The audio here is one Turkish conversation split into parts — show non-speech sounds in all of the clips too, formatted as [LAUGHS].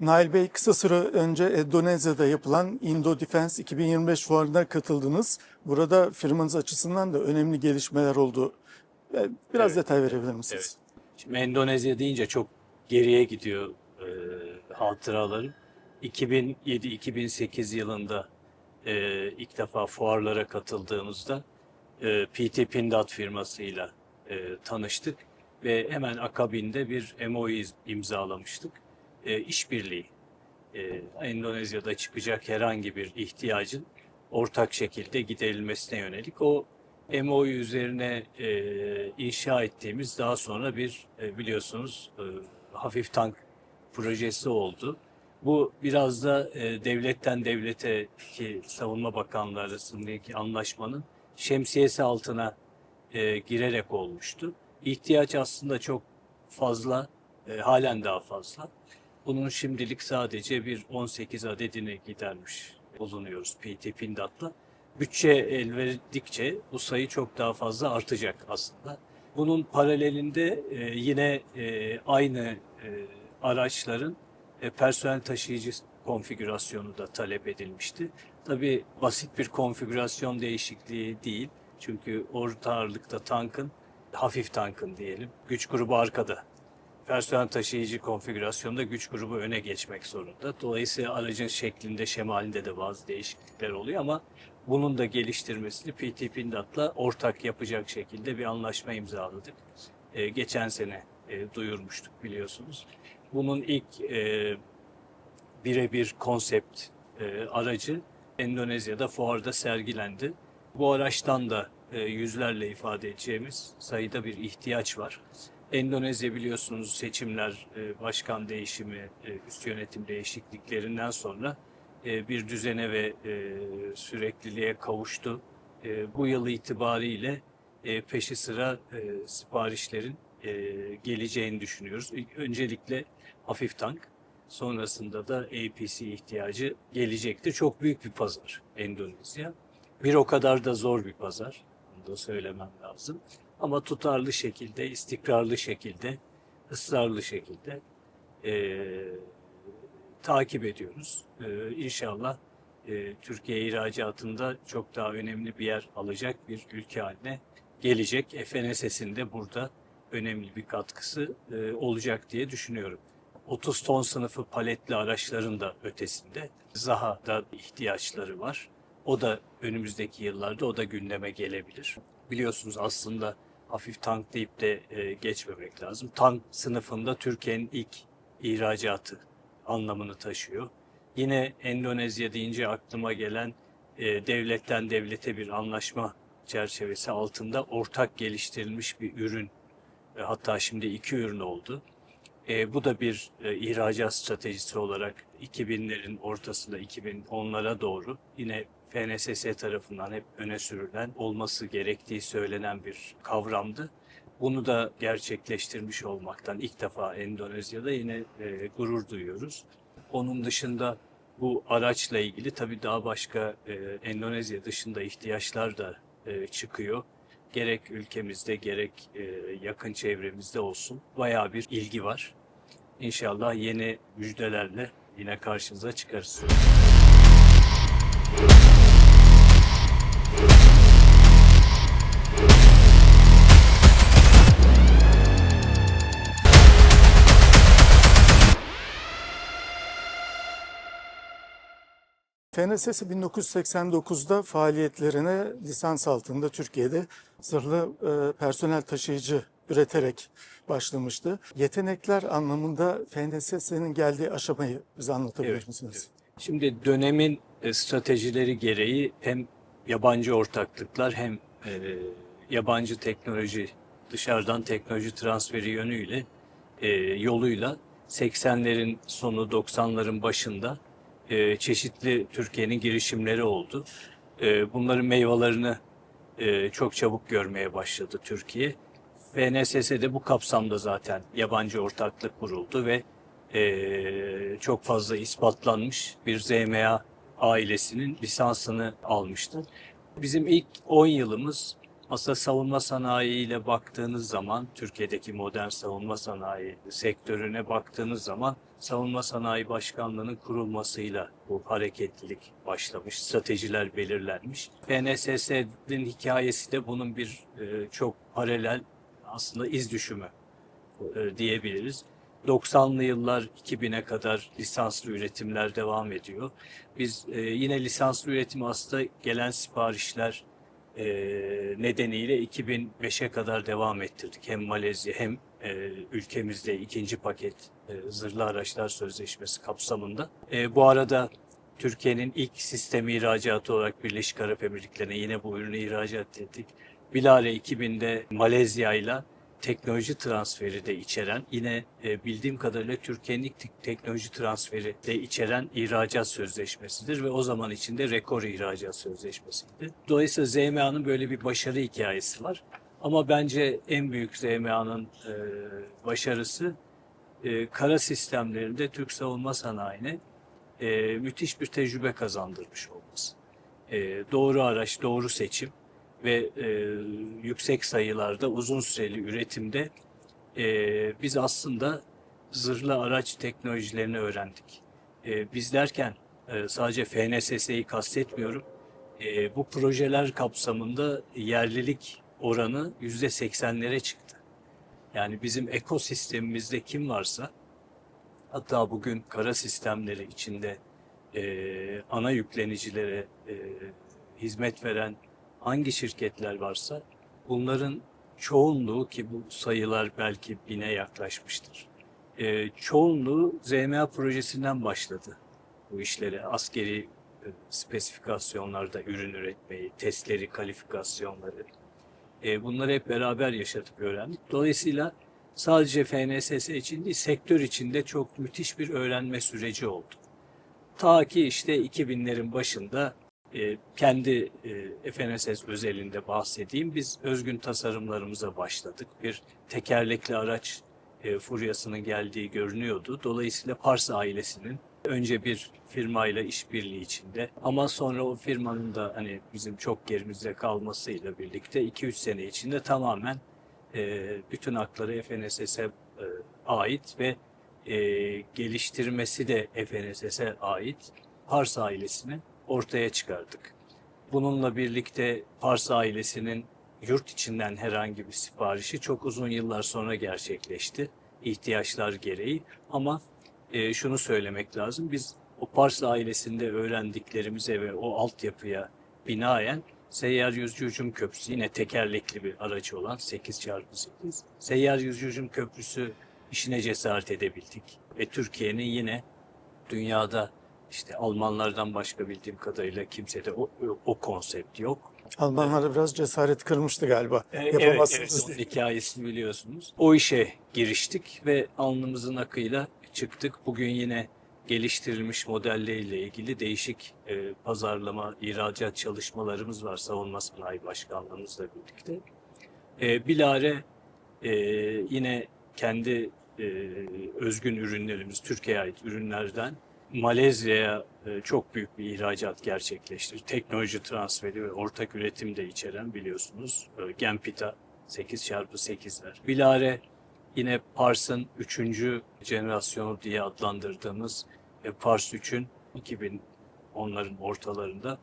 Nail Bey kısa süre önce Endonezya'da yapılan Indo Defense 2025 fuarına katıldınız. Burada firmanız açısından da önemli gelişmeler oldu. E, Biraz Evet. detay verebilir misiniz? Şimdi Endonezya deyince çok geriye gidiyor e, hatıralarım. 2007-2008 yılında e, ilk defa fuarlara katıldığımızda e, PT Pindad firmasıyla e, tanıştık ve hemen akabinde bir MOU imzalamıştık. E, işbirliği. E, Endonezya'da çıkacak herhangi bir ihtiyacın ortak şekilde giderilmesine yönelik o MOU üzerine e, inşa ettiğimiz daha sonra bir e, biliyorsunuz e, hafif tank projesi oldu. Bu biraz da e, devletten devlete ki savunma bakanlığı arasındaki anlaşmanın şemsiyesi altına e, girerek olmuştu. İhtiyaç aslında çok fazla, e, halen daha fazla. Bunun şimdilik sadece bir 18 adedini gidermiş bulunuyoruz PT Pindat'la bütçe el verdikçe bu sayı çok daha fazla artacak aslında. Bunun paralelinde e, yine e, aynı e, araçların e, personel taşıyıcı konfigürasyonu da talep edilmişti. Tabii basit bir konfigürasyon değişikliği değil. Çünkü orta ağırlıkta tankın, hafif tankın diyelim, güç grubu arkada. Personel taşıyıcı konfigürasyonda güç grubu öne geçmek zorunda. Dolayısıyla aracın şeklinde, şemalinde de bazı değişiklikler oluyor ama bunun da geliştirmesini PT Pindat'la ortak yapacak şekilde bir anlaşma imzaladık. Ee, geçen sene e, duyurmuştuk biliyorsunuz. Bunun ilk e, birebir konsept e, aracı Endonezya'da fuarda sergilendi. Bu araçtan da e, yüzlerle ifade edeceğimiz sayıda bir ihtiyaç var. Endonezya biliyorsunuz seçimler, e, başkan değişimi, e, üst yönetim değişikliklerinden sonra e, bir düzene ve sürekliliğe kavuştu. Bu yıl itibariyle peşi sıra siparişlerin geleceğini düşünüyoruz. Öncelikle hafif tank, sonrasında da APC ihtiyacı gelecektir. Çok büyük bir pazar Endonezya. Bir o kadar da zor bir pazar. Bunu da söylemem lazım. Ama tutarlı şekilde, istikrarlı şekilde, ısrarlı şekilde eee, takip ediyoruz. Eee inşallah eee, Türkiye ihracatında çok daha önemli bir yer alacak bir ülke haline gelecek. FNSS'in de burada önemli bir katkısı eee, olacak diye düşünüyorum. 30 ton sınıfı paletli araçların da ötesinde Zaha'da ihtiyaçları var. O da önümüzdeki yıllarda o da gündeme gelebilir. Biliyorsunuz aslında hafif tank deyip de e, geçmemek lazım. Tank sınıfında Türkiye'nin ilk ihracatı anlamını taşıyor. Yine Endonezya deyince aklıma gelen e, devletten devlete bir anlaşma çerçevesi altında ortak geliştirilmiş bir ürün. E, hatta şimdi iki ürün oldu. E, bu da bir e, ihracat stratejisi olarak 2000'lerin ortasında 2010'lara doğru yine FNSS tarafından hep öne sürülen olması gerektiği söylenen bir kavramdı. Bunu da gerçekleştirmiş olmaktan ilk defa Endonezya'da yine e, gurur duyuyoruz. Onun dışında bu araçla ilgili tabii daha başka e, Endonezya dışında ihtiyaçlar da e, çıkıyor. Gerek ülkemizde gerek e, yakın çevremizde olsun bayağı bir ilgi var. İnşallah yeni müjdelerle yine karşınıza çıkarız. FNSS 1989'da faaliyetlerine lisans altında Türkiye'de zırhlı e, personel taşıyıcı üreterek başlamıştı. Yetenekler anlamında FNSS'nin geldiği aşamayı bize anlatabilir Evet, misiniz? Şimdi dönemin e, stratejileri gereği hem yabancı ortaklıklar hem e, yabancı teknoloji dışarıdan teknoloji transferi yönüyle e, yoluyla 80'lerin sonu 90'ların başında e, çeşitli Türkiye'nin girişimleri oldu. E, bunların meyvelerini e, çok çabuk görmeye başladı Türkiye. FNSS'de bu kapsamda zaten yabancı ortaklık kuruldu ve e, çok fazla ispatlanmış bir ZMA ailesinin lisansını almıştı. Bizim ilk 10 yılımız Aslında savunma sanayiyle baktığınız zaman, Türkiye'deki modern savunma sanayi sektörüne baktığınız zaman Savunma Sanayi Başkanlığı'nın kurulmasıyla bu hareketlilik başlamış, stratejiler belirlenmiş. FNSS'nin hikayesi de bunun bir e, çok paralel aslında iz düşümü e, diyebiliriz. 90'lı yıllar 2000'e kadar lisanslı üretimler devam ediyor. Biz e, yine lisanslı üretim aslında gelen siparişler e, nedeniyle 2005'e kadar devam ettirdik. Hem Malezya hem e, ülkemizde ikinci paket e, zırhlı araçlar sözleşmesi kapsamında. E, bu arada Türkiye'nin ilk sistem ihracatı olarak Birleşik Arap Emirlikleri'ne yine bu ürünü ihracat ettik. Bilare 2000'de Malezya ile teknoloji transferi de içeren, yine e, bildiğim kadarıyla Türkiye'nin ilk tek- teknoloji transferi de içeren ihracat sözleşmesidir ve o zaman içinde rekor ihracat sözleşmesiydi. Dolayısıyla ZMA'nın böyle bir başarı hikayesi var. Ama bence en büyük ZMA'nın e, başarısı e, kara sistemlerinde Türk savunma sanayine müthiş bir tecrübe kazandırmış olması. Doğru araç, doğru seçim ve e, yüksek sayılarda uzun süreli üretimde e, biz aslında zırhlı araç teknolojilerini öğrendik. E, biz derken e, sadece FNSS'yi kastetmiyorum. E, bu projeler kapsamında yerlilik oranı yüzde seksenlere çıktı. Yani bizim ekosistemimizde kim varsa hatta bugün kara sistemleri içinde e, ana yüklenicilere e, hizmet veren hangi şirketler varsa bunların çoğunluğu ki bu sayılar belki bine yaklaşmıştır. E, çoğunluğu ZMA projesinden başladı bu işlere. Askeri e, spesifikasyonlarda ürün üretmeyi, testleri, kalifikasyonları. E, bunları hep beraber yaşatıp öğrendik. Dolayısıyla sadece FNSS için değil, sektör içinde çok müthiş bir öğrenme süreci oldu. Ta ki işte 2000'lerin başında e, kendi e, FNSS özelinde bahsedeyim. Biz özgün tasarımlarımıza başladık. Bir tekerlekli araç e, furyasının geldiği görünüyordu. Dolayısıyla Pars ailesinin önce bir firmayla işbirliği içinde ama sonra o firmanın da hani bizim çok gerimizde kalmasıyla birlikte 2-3 sene içinde tamamen e, bütün hakları FNSS'e e, ait ve e, geliştirmesi de FNSS'e ait Pars ailesini ortaya çıkardık. Bununla birlikte Pars ailesinin yurt içinden herhangi bir siparişi çok uzun yıllar sonra gerçekleşti ihtiyaçlar gereği ama e, şunu söylemek lazım biz o Pars ailesinde öğrendiklerimize ve o altyapıya binaen Seyyar Yüzücü Hücum Köprüsü yine tekerlekli bir aracı olan 8x8 Seyyar Yüzücü Hücum Köprüsü işine cesaret edebildik ve Türkiye'nin yine dünyada işte Almanlardan başka bildiğim kadarıyla kimsede o, o konsept yok. Almanlara biraz cesaret kırmıştı galiba. E, Evet, Yapamazsınız evet, diye. onun hikayesini biliyorsunuz. O işe giriştik ve alnımızın akıyla çıktık. Bugün yine geliştirilmiş modelleriyle ilgili değişik e, pazarlama, ihracat çalışmalarımız var Savunma Sanayi Başkanlığımızla birlikte. E, bilare e, yine kendi e, özgün ürünlerimiz, Türkiye'ye ait ürünlerden Malezya'ya e, çok büyük bir ihracat gerçekleştirdi. Teknoloji transferi ve ortak üretim de içeren biliyorsunuz. E, Gempita 8x8'ler. Bilare yine Pars'ın 3. jenerasyonu diye adlandırdığımız e, Pars 3'ün 2000 onların ortalarında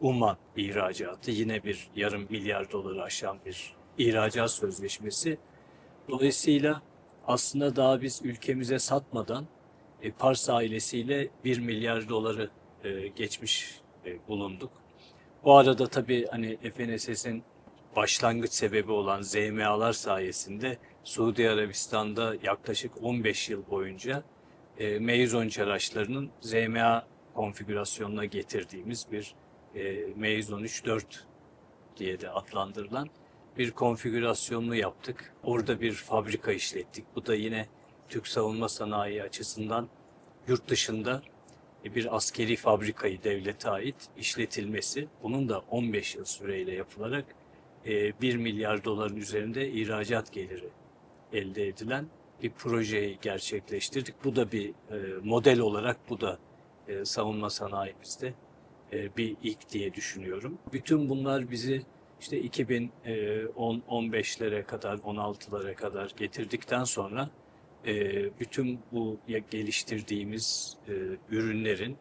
Umman ihracatı yine bir yarım milyar doları aşan bir ihracat sözleşmesi. Dolayısıyla aslında daha biz ülkemize satmadan e, Pars ailesiyle 1 milyar doları e, geçmiş e, bulunduk. Bu arada tabii hani FNSS'in başlangıç sebebi olan ZMA'lar sayesinde Suudi Arabistan'da yaklaşık 15 yıl boyunca e, Maison araçlarının ZMA konfigürasyonuna getirdiğimiz bir e, Maison 3.4 diye de adlandırılan bir konfigürasyonunu yaptık. Orada bir fabrika işlettik. Bu da yine Türk savunma sanayi açısından yurt dışında bir askeri fabrikayı devlete ait işletilmesi, bunun da 15 yıl süreyle yapılarak e, 1 milyar doların üzerinde ihracat geliri elde edilen bir projeyi gerçekleştirdik. Bu da bir e, model olarak bu da e, savunma sanayimizde e, bir ilk diye düşünüyorum. Bütün bunlar bizi işte 2010-15'lere kadar, 16'lara kadar getirdikten sonra e, bütün bu geliştirdiğimiz e, ürünlerin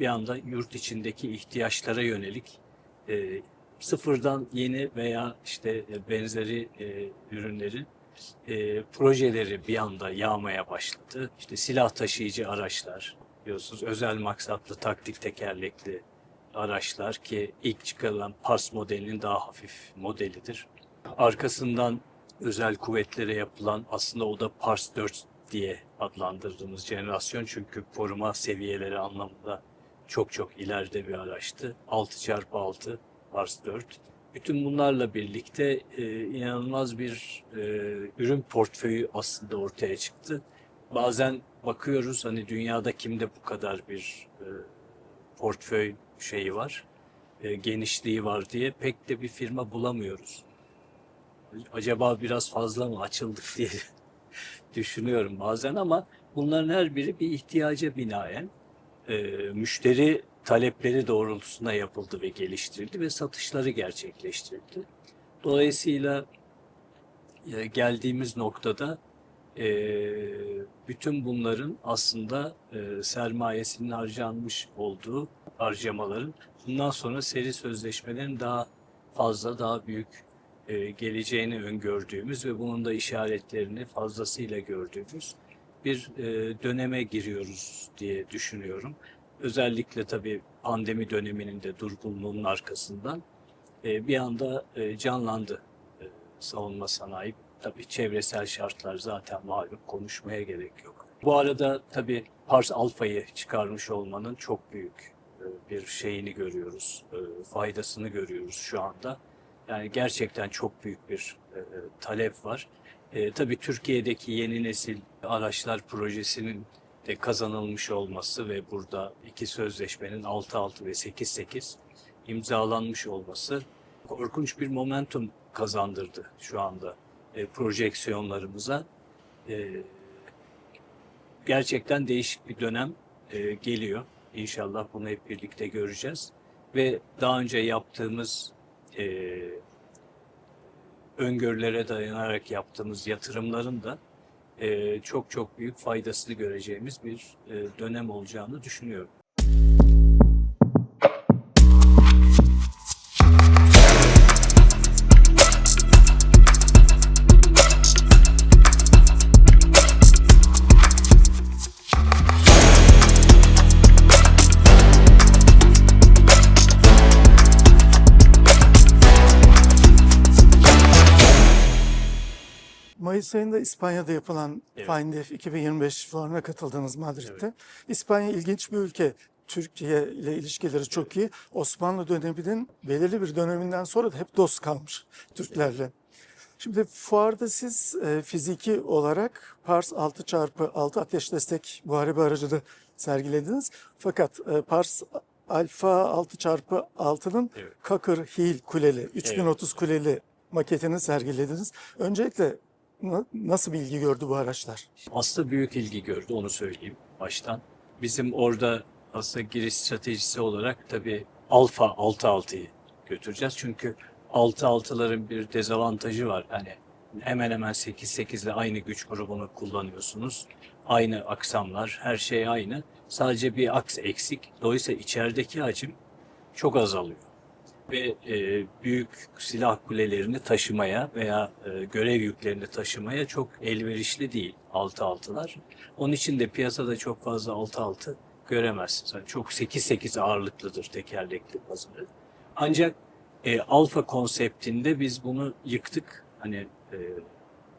bir anda yurt içindeki ihtiyaçlara yönelik e, sıfırdan yeni veya işte benzeri e, ürünlerin e, projeleri bir anda yağmaya başladı. İşte silah taşıyıcı araçlar, biliyorsunuz özel maksatlı taktik tekerlekli araçlar ki ilk çıkarılan Pars modelinin daha hafif modelidir. Arkasından özel kuvvetlere yapılan aslında o da Pars 4 diye adlandırdığımız jenerasyon çünkü koruma seviyeleri anlamında çok çok ileride bir araçtı. 6x6 Pars 4. Bütün bunlarla birlikte e, inanılmaz bir e, ürün portföyü aslında ortaya çıktı. Bazen bakıyoruz hani dünyada kimde bu kadar bir e, portföy şeyi var, e, genişliği var diye pek de bir firma bulamıyoruz. Acaba biraz fazla mı açıldık [LAUGHS] diye düşünüyorum bazen ama bunların her biri bir ihtiyaca binaen e, müşteri talepleri doğrultusunda yapıldı ve geliştirildi ve satışları gerçekleştirildi. Dolayısıyla e, geldiğimiz noktada e, bütün bunların aslında e, sermayesinin harcanmış olduğu harcamaların bundan sonra seri sözleşmelerin daha fazla, daha büyük e, geleceğini öngördüğümüz ve bunun da işaretlerini fazlasıyla gördüğümüz bir e, döneme giriyoruz diye düşünüyorum. Özellikle tabii pandemi döneminin de durgunluğunun arkasından e, bir anda e, canlandı savunma sanayi. Tabii çevresel şartlar zaten malum konuşmaya gerek yok. Bu arada tabii Pars Alfa'yı çıkarmış olmanın çok büyük bir şeyini görüyoruz, faydasını görüyoruz şu anda. Yani gerçekten çok büyük bir e, talep var. E, tabii Türkiye'deki yeni nesil araçlar projesinin de kazanılmış olması ve burada iki sözleşmenin 6-6 ve 8-8 imzalanmış olması korkunç bir momentum kazandırdı şu anda e, projeksiyonlarımıza. E, gerçekten değişik bir dönem e, geliyor. İnşallah bunu hep birlikte göreceğiz. Ve daha önce yaptığımız e, öngörülere dayanarak yaptığımız yatırımların da e, çok çok büyük faydasını göreceğimiz bir e, dönem olacağını düşünüyorum. Mayıs ayında İspanya'da yapılan Evet. FINDEF 2025 fuarına katıldınız Madrid'de. İspanya ilginç bir ülke. Türkiye ile ilişkileri çok iyi. Osmanlı döneminin belirli bir döneminden sonra da hep dost kalmış Türklerle. Şimdi fuarda siz e, fiziki olarak Pars 6x6 ateş destek muharebe aracını sergilediniz. Fakat e, Pars Alfa 6x6'nın Evet. Kakır Hill kuleli, 3030 kuleli maketini sergilediniz. Öncelikle nasıl bir ilgi gördü bu araçlar? Aslında büyük ilgi gördü onu söyleyeyim baştan. Bizim orada aslında giriş stratejisi olarak tabii alfa 6-6'yı götüreceğiz. Çünkü 6-6'ların bir dezavantajı var. Hani hemen hemen 8-8 ile aynı güç grubunu kullanıyorsunuz. Aynı aksamlar, her şey aynı. Sadece bir aks eksik. Dolayısıyla içerideki hacim çok azalıyor. Ve e, büyük silah kulelerini taşımaya veya e, görev yüklerini taşımaya çok elverişli değil 6-6'lar. Onun için de piyasada çok fazla 6-6 göremezsiniz. Yani çok 8-8 ağırlıklıdır tekerlekli bazıları. Ancak e, alfa konseptinde biz bunu yıktık. Hani e,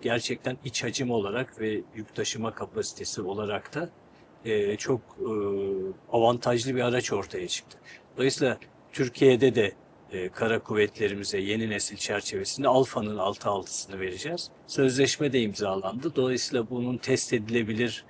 gerçekten iç hacim olarak ve yük taşıma kapasitesi olarak da e, çok e, avantajlı bir araç ortaya çıktı. Dolayısıyla Türkiye'de de e, kara kuvvetlerimize yeni nesil çerçevesinde Alfa'nın 6.6'sını vereceğiz. Sözleşme de imzalandı. Dolayısıyla bunun test edilebilir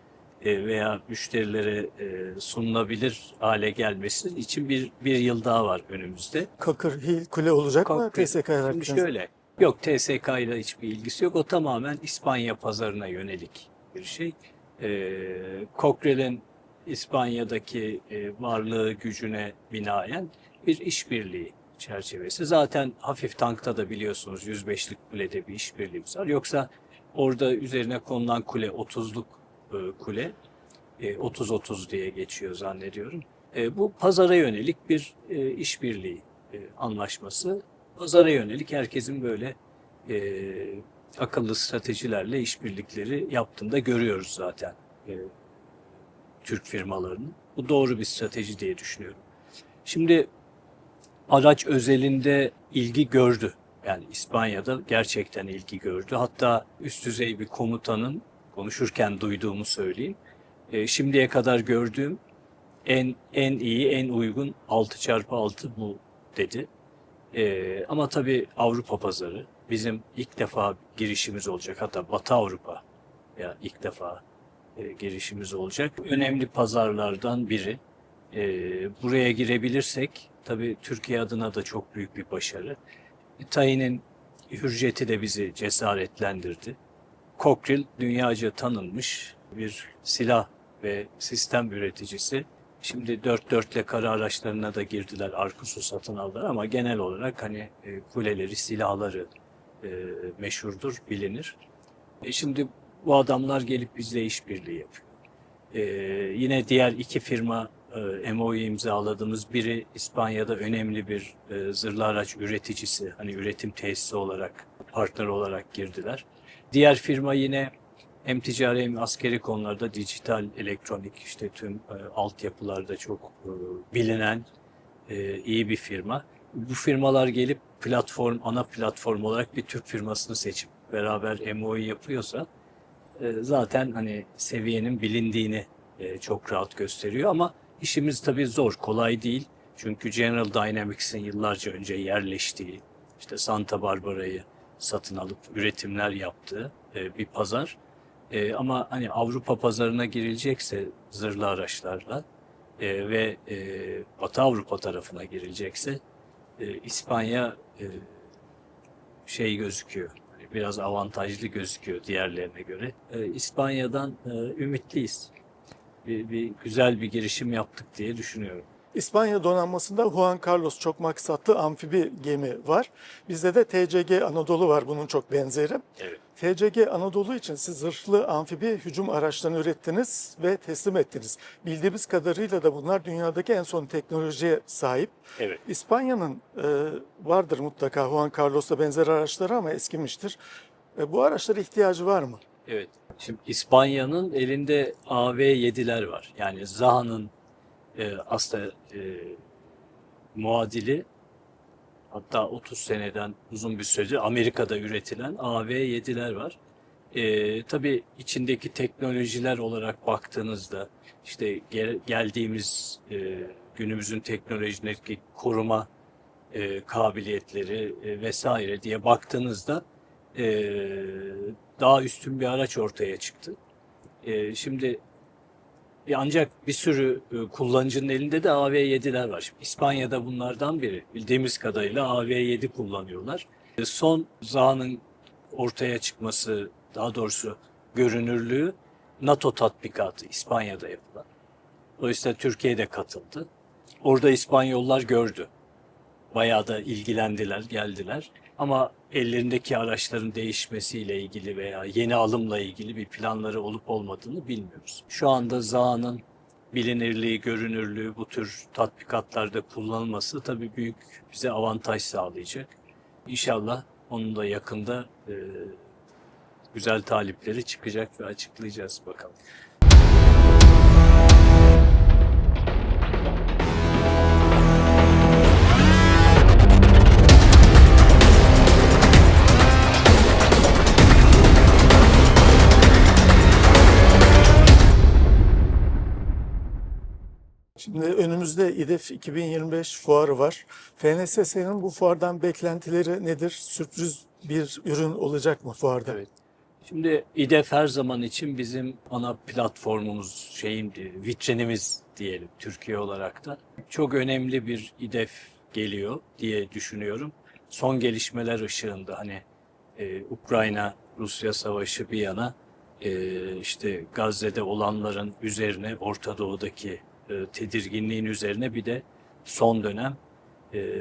e, veya müşterilere e, sunulabilir hale gelmesi için bir, bir yıl daha var önümüzde. Kakır Hill kule olacak mı. TSK? Şimdi şöyle, yok TSK ile hiçbir ilgisi yok. O tamamen İspanya pazarına yönelik bir şey. Ee, Cochrel'in İspanya'daki e, varlığı gücüne binaen bir işbirliği çerçevesi. Zaten hafif tankta da biliyorsunuz 105'lik kulede bir işbirliğimiz var. Yoksa orada üzerine konulan kule 30'luk e, kule. E, 30-30 diye geçiyor zannediyorum. E, bu pazara yönelik bir e, işbirliği e, anlaşması. Pazara yönelik herkesin böyle e, akıllı stratejilerle işbirlikleri yaptığında görüyoruz zaten e, Türk firmalarının. Bu doğru bir strateji diye düşünüyorum. Şimdi araç özelinde ilgi gördü. Yani İspanya'da gerçekten ilgi gördü. Hatta üst düzey bir komutanın konuşurken duyduğumu söyleyeyim. E, şimdiye kadar gördüğüm en en iyi, en uygun 6x6 bu dedi. E, ama tabii Avrupa pazarı bizim ilk defa girişimiz olacak. Hatta Batı Avrupa ya ilk defa e, girişimiz olacak. Önemli pazarlardan biri. E, buraya girebilirsek tabii Türkiye adına da çok büyük bir başarı. Tayin'in hürriyeti de bizi cesaretlendirdi. Kokril dünyaca tanınmış bir silah ve sistem üreticisi. Şimdi dört dörtle kara araçlarına da girdiler, Arkus'u satın aldılar ama genel olarak hani e, kuleleri, silahları e, meşhurdur, bilinir. E şimdi bu adamlar gelip bizle işbirliği yapıyor. E, yine diğer iki firma e, MOU imzaladığımız biri İspanya'da önemli bir e, zırhlı araç üreticisi, hani üretim tesisi olarak, partner olarak girdiler. Diğer firma yine hem ticari hem askeri konularda dijital, elektronik işte tüm e, altyapılarda çok e, bilinen e, iyi bir firma. Bu firmalar gelip platform, ana platform olarak bir Türk firmasını seçip beraber MOU yapıyorsa e, zaten hani seviyenin bilindiğini e, çok rahat gösteriyor ama işimiz tabii zor, kolay değil. Çünkü General Dynamics'in yıllarca önce yerleştiği, işte Santa Barbara'yı satın alıp üretimler yaptığı e, bir pazar. E, ama hani Avrupa pazarına girilecekse zırhlı araçlarla e, ve Batı Avrupa tarafına girilecekse İspanya şey gözüküyor. hani Biraz avantajlı gözüküyor diğerlerine göre. İspanya'dan ümitliyiz. Bir, bir güzel bir girişim yaptık diye düşünüyorum. İspanya donanmasında Juan Carlos çok maksatlı amfibi gemi var. Bizde de TCG Anadolu var bunun çok benzeri. Evet. TCG Anadolu için siz zırhlı amfibi hücum araçlarını ürettiniz ve teslim ettiniz. Bildiğimiz kadarıyla da bunlar dünyadaki en son teknolojiye sahip. Evet. İspanya'nın e, vardır mutlaka Juan Carlos'la benzer araçları ama eskimiştir. E, bu araçlara ihtiyacı var mı? Evet. Şimdi İspanya'nın elinde AV-7'ler var. Yani Zaha'nın e, aslında e, muadili hatta 30 seneden uzun bir süredir Amerika'da üretilen AV-7'ler var. E, tabii içindeki teknolojiler olarak baktığınızda işte gel- geldiğimiz e, günümüzün teknolojideki koruma e, kabiliyetleri e, vesaire diye baktığınızda e, daha üstün bir araç ortaya çıktı. E, şimdi e, ancak bir sürü e, kullanıcının elinde de AV7'ler var. Şimdi İspanya'da bunlardan biri. Bildiğimiz kadarıyla AV7 kullanıyorlar. E, son Za'nın ortaya çıkması, daha doğrusu görünürlüğü NATO tatbikatı İspanya'da yapılan. Dolayısıyla Türkiye'de katıldı. Orada İspanyollar gördü. Bayağı da ilgilendiler, geldiler. Ama ellerindeki araçların değişmesiyle ilgili veya yeni alımla ilgili bir planları olup olmadığını bilmiyoruz. Şu anda ZA'nın bilinirliği, görünürlüğü bu tür tatbikatlarda kullanılması tabii büyük bize avantaj sağlayacak. İnşallah onun da yakında e, güzel talipleri çıkacak ve açıklayacağız bakalım. Şimdi önümüzde İDEF 2025 fuarı var. FNSS'nin bu fuardan beklentileri nedir? Sürpriz bir ürün olacak mı fuarda? Evet. Şimdi İDEF her zaman için bizim ana platformumuz, şeyin vitrinimiz diyelim Türkiye olarak da. Çok önemli bir İDEF geliyor diye düşünüyorum. Son gelişmeler ışığında hani e, Ukrayna Rusya savaşı bir yana e, işte Gazze'de olanların üzerine Orta Doğu'daki e, tedirginliğin üzerine bir de son dönem e,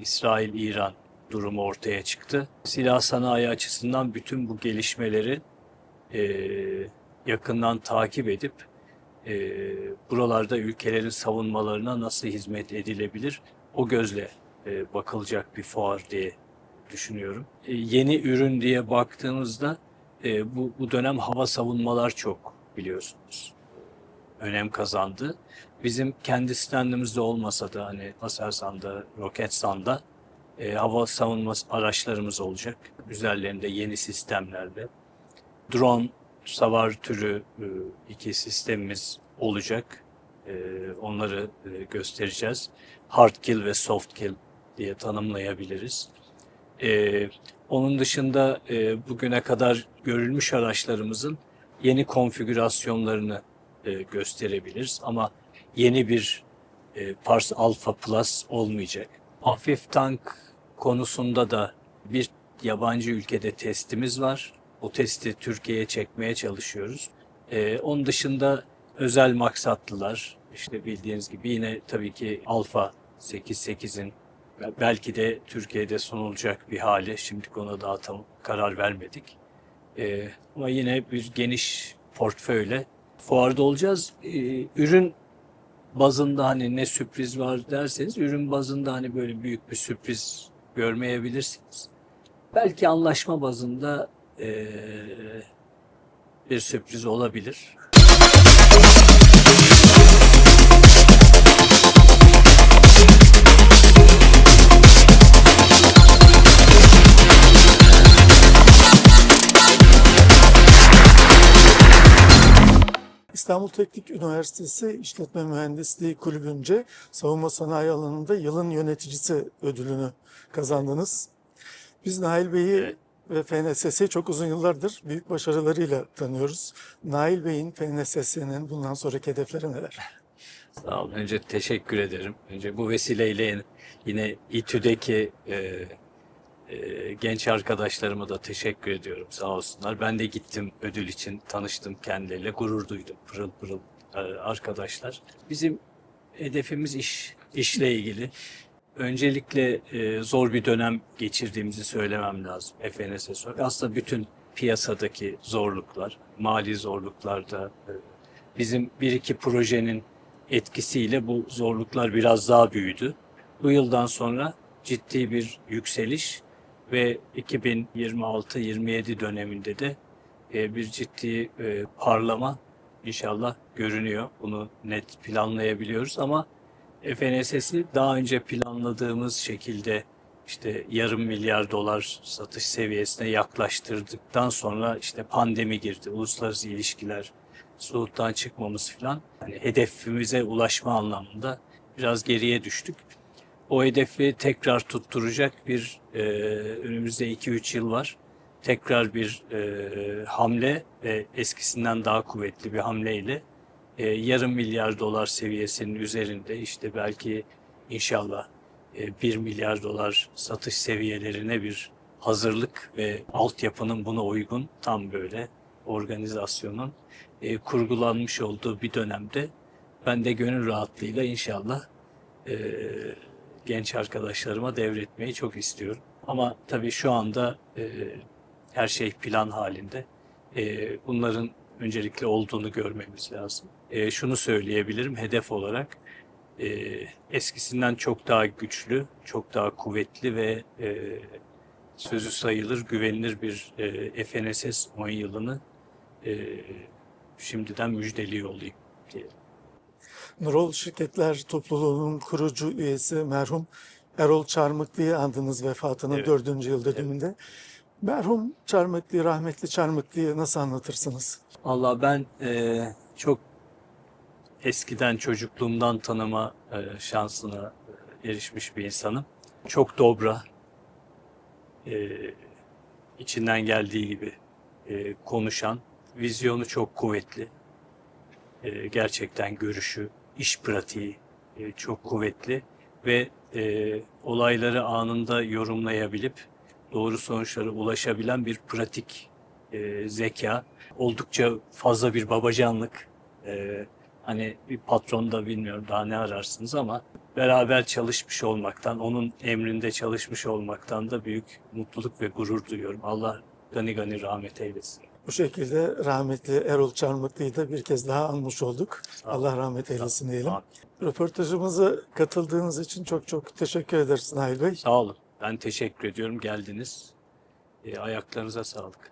İsrail-İran durumu ortaya çıktı. Silah sanayi açısından bütün bu gelişmeleri e, yakından takip edip e, buralarda ülkelerin savunmalarına nasıl hizmet edilebilir o gözle e, bakılacak bir fuar diye düşünüyorum. E, yeni ürün diye baktığımızda e, bu, bu dönem hava savunmalar çok biliyorsunuz önem kazandı. Bizim kendi standımızda olmasa da hani Aselsan'da, Roketsan'da e, hava savunma araçlarımız olacak. Üzerlerinde yeni sistemlerle. Drone savar türü e, iki sistemimiz olacak. E, onları e, göstereceğiz. Hard kill ve soft kill diye tanımlayabiliriz. E, onun dışında e, bugüne kadar görülmüş araçlarımızın yeni konfigürasyonlarını e, gösterebiliriz ama yeni bir e, Pars Alpha Plus olmayacak. Hafif tank konusunda da bir yabancı ülkede testimiz var. O testi Türkiye'ye çekmeye çalışıyoruz. E, onun dışında özel maksatlılar, işte bildiğiniz gibi yine tabii ki Alpha 8.8'in belki de Türkiye'de sunulacak bir hali. Şimdilik ona daha tam karar vermedik. E, ama yine bir geniş portföyle fuarda olacağız. Ee, ürün bazında hani ne sürpriz var derseniz ürün bazında hani böyle büyük bir sürpriz görmeyebilirsiniz. Belki anlaşma bazında ee, bir sürpriz olabilir. İstanbul Teknik Üniversitesi İşletme Mühendisliği Kulübü'nce savunma sanayi alanında yılın yöneticisi ödülünü kazandınız. Biz Nail Bey'i ve FNSS'yi çok uzun yıllardır büyük başarılarıyla tanıyoruz. Nail Bey'in FNSS'nin bundan sonraki hedefleri neler? [LAUGHS] Sağ olun. Önce teşekkür ederim. Önce bu vesileyle yine İTÜ'deki e, e, genç arkadaşlarıma da teşekkür ediyorum. Sağ olsunlar. Ben de gittim ödül için tanıştım kendileriyle. Gurur duydum. Pırıl pırıl e, arkadaşlar. Bizim hedefimiz iş, işle ilgili. Öncelikle e, zor bir dönem geçirdiğimizi söylemem lazım. FNSS olarak. Aslında bütün piyasadaki zorluklar, mali zorluklarda e, bizim bir iki projenin etkisiyle bu zorluklar biraz daha büyüdü. Bu yıldan sonra ciddi bir yükseliş ve 2026-27 döneminde de e, bir ciddi e, parlama inşallah görünüyor. Bunu net planlayabiliyoruz ama FNSS'i daha önce planladığımız şekilde işte yarım milyar dolar satış seviyesine yaklaştırdıktan sonra işte pandemi girdi, uluslararası ilişkiler, Suud'dan çıkmamız filan hani hedefimize ulaşma anlamında biraz geriye düştük. O hedefi tekrar tutturacak bir e, önümüzde 2-3 yıl var. Tekrar bir e, hamle ve eskisinden daha kuvvetli bir hamleyle e, yarım milyar dolar seviyesinin üzerinde işte belki inşallah e, 1 milyar dolar satış seviyelerine bir hazırlık ve altyapının buna uygun tam böyle organizasyonun e, kurgulanmış olduğu bir dönemde ben de gönül rahatlığıyla inşallah e, genç arkadaşlarıma devretmeyi çok istiyorum. Ama tabii şu anda e, her şey plan halinde. E, bunların öncelikle olduğunu görmemiz lazım. E, şunu söyleyebilirim hedef olarak e, eskisinden çok daha güçlü, çok daha kuvvetli ve e, sözü sayılır, güvenilir bir e, FNSS 10 yılını e, şimdiden müjdeliyor olayım diye. Nurol Şirketler Topluluğu'nun kurucu üyesi merhum Erol Çarmıklı'yı andınız vefatının Evet. dördüncü yıl dönümünde. Merhum Çarmıklı, rahmetli Çarmıklı'yı nasıl anlatırsınız? Allah ben e, çok eskiden çocukluğumdan tanıma e, şansına e, erişmiş bir insanım. Çok dobra, e, içinden geldiği gibi e, konuşan, vizyonu çok kuvvetli. E, gerçekten görüşü, iş pratiği e, çok kuvvetli ve e, olayları anında yorumlayabilip doğru sonuçlara ulaşabilen bir pratik e, zeka oldukça fazla bir babacanlık. Ee, hani bir patron da bilmiyorum daha ne ararsınız ama beraber çalışmış olmaktan, onun emrinde çalışmış olmaktan da büyük mutluluk ve gurur duyuyorum. Allah gani gani rahmet eylesin. Bu şekilde rahmetli Erol Çarmıklı'yı da bir kez daha anmış olduk. Allah rahmet eylesin diyelim. Amin. Röportajımıza katıldığınız için çok çok teşekkür ederiz Nail Bey. Sağ olun. Ben teşekkür ediyorum. Geldiniz. E, ayaklarınıza sağlık.